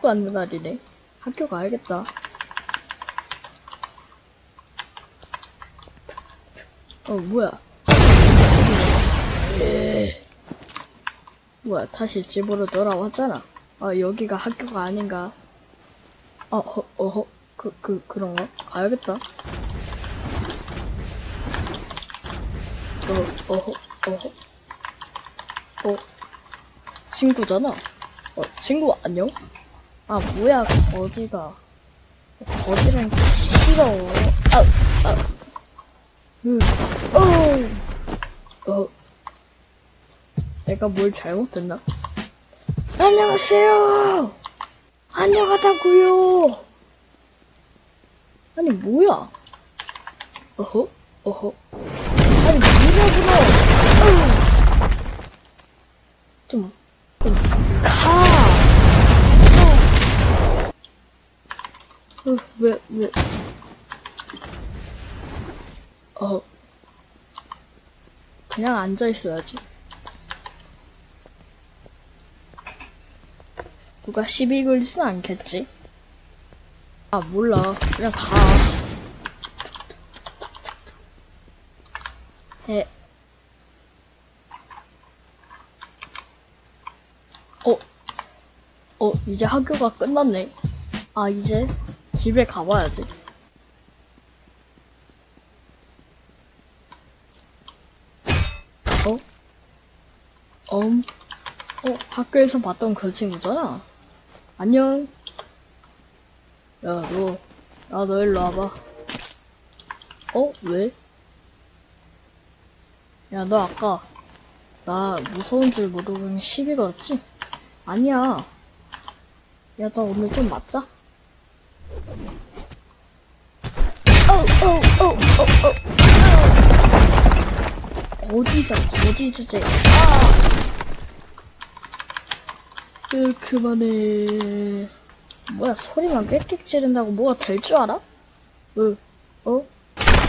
학교 가는 날이네. 학교 가야겠다. 어, 뭐야. 에. 뭐야, 다시 집으로 돌아왔잖아. 아, 여기가 학교가 아닌가. 어, 어, 어허, 그, 그, 그런가? 가야겠다. 어, 어허, 어허. 어, 친구잖아. 어, 친구 안녕? 아, 뭐야, 거지가. 거지는 싫어. 아, 아. 음, 어, 어. 내가 뭘 잘못했나? 안녕하세요! 안녕하다고요 아니, 뭐야? 어허? 어허? 아니, 뭐냐구나! 어휴. 좀, 좀, 어, 왜, 왜. 어. 그냥 앉아있어야지. 누가 시비 걸지는 않겠지? 아, 몰라. 그냥 가. 에. 어, 어, 이제 학교가 끝났네. 아, 이제 집에 가봐야지. 어? 음, 어, 학교에서 봤던 그 친구잖아. 안녕. 야, 너, 야, 너 일로 와봐. 어? 왜? 야, 너 아까, 나 무서운 줄 모르고 시비 걸었지? 아니야. 야, 나 오늘 좀 맞자. 어, 어, 어, 어, 어. 거지서 거지 주제. 아! 으, 그만해. 뭐야, 소리만 꽥꽥 지른다고 뭐가 될 줄 알아? 으, 어?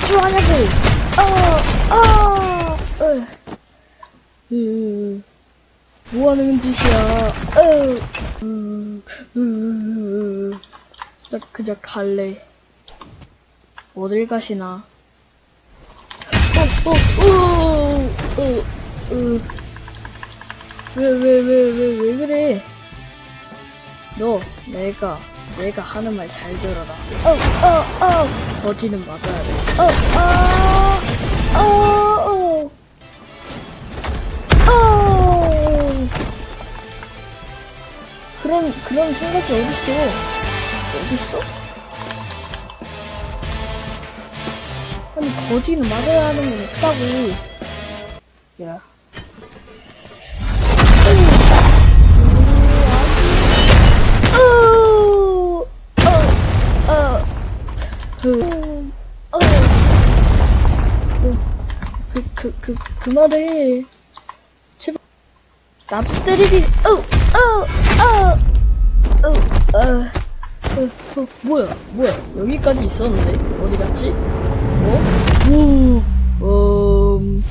쭈하냐고! 아, 아, 으, 으, 뭐 하는 짓이야? 으, 음, 으, 으, 나 그냥 갈래. 어딜 가시나? 어, 어, 어. 왜, 왜, 왜, 왜, 왜 그래? 너, 내가, 내가 하는 말 잘 들어라. 어, 어, 어. 거지는 맞아야 돼. 어, 어, 어, 어. 어. 그런, 그런 생각이 어딨어? 어딨어? 아니, 거지는 맞아야 하는 건 없다고. 야. 어, 어, 어, 그, 어, 그, 그, 그, 그만해. 제발, 나도 때리기, 어, 어, 어, 어, 어, 어, 어, 뭐야, 뭐야, 여기까지 있었는데? 어디 갔지? 어? 오, 음,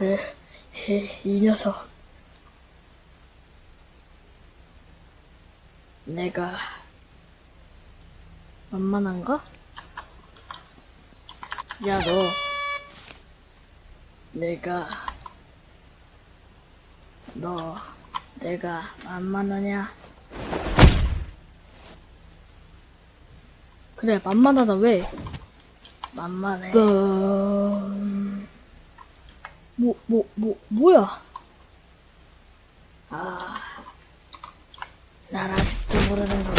에, 에, 이 녀석. 내가 만만한가? 야, 너. 내가 너 내가 만만하냐? 그래, 만만하다, 왜? 만만해. 음... 뭐, 뭐, 뭐, 뭐야? 아, 난 아직도 모르는 거야.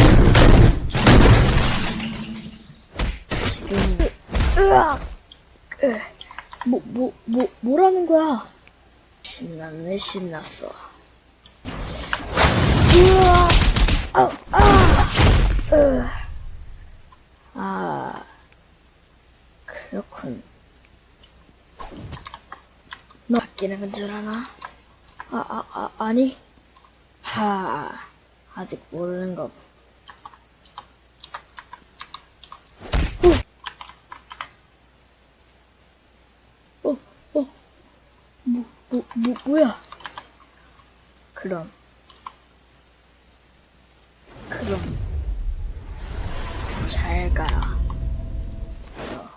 지금, 으악! 으, 뭐, 뭐, 뭐, 뭐라는 거야? 신났네, 신났어. 아, 아! 으. 아, 그렇군. 너 바뀌는 건 줄 아나? 아, 아, 아, 아니. 하, 아직 모르는 거. 어, 어, 뭐, 뭐, 뭐야? 그럼. 그럼. 잘 가라. 어,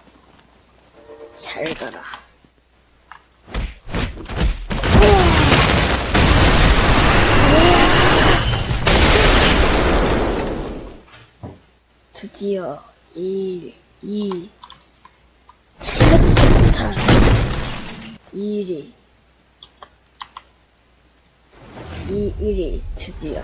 잘 가라. 드디어 이, 이, 시작지 못한 일이, 이 일이 드디어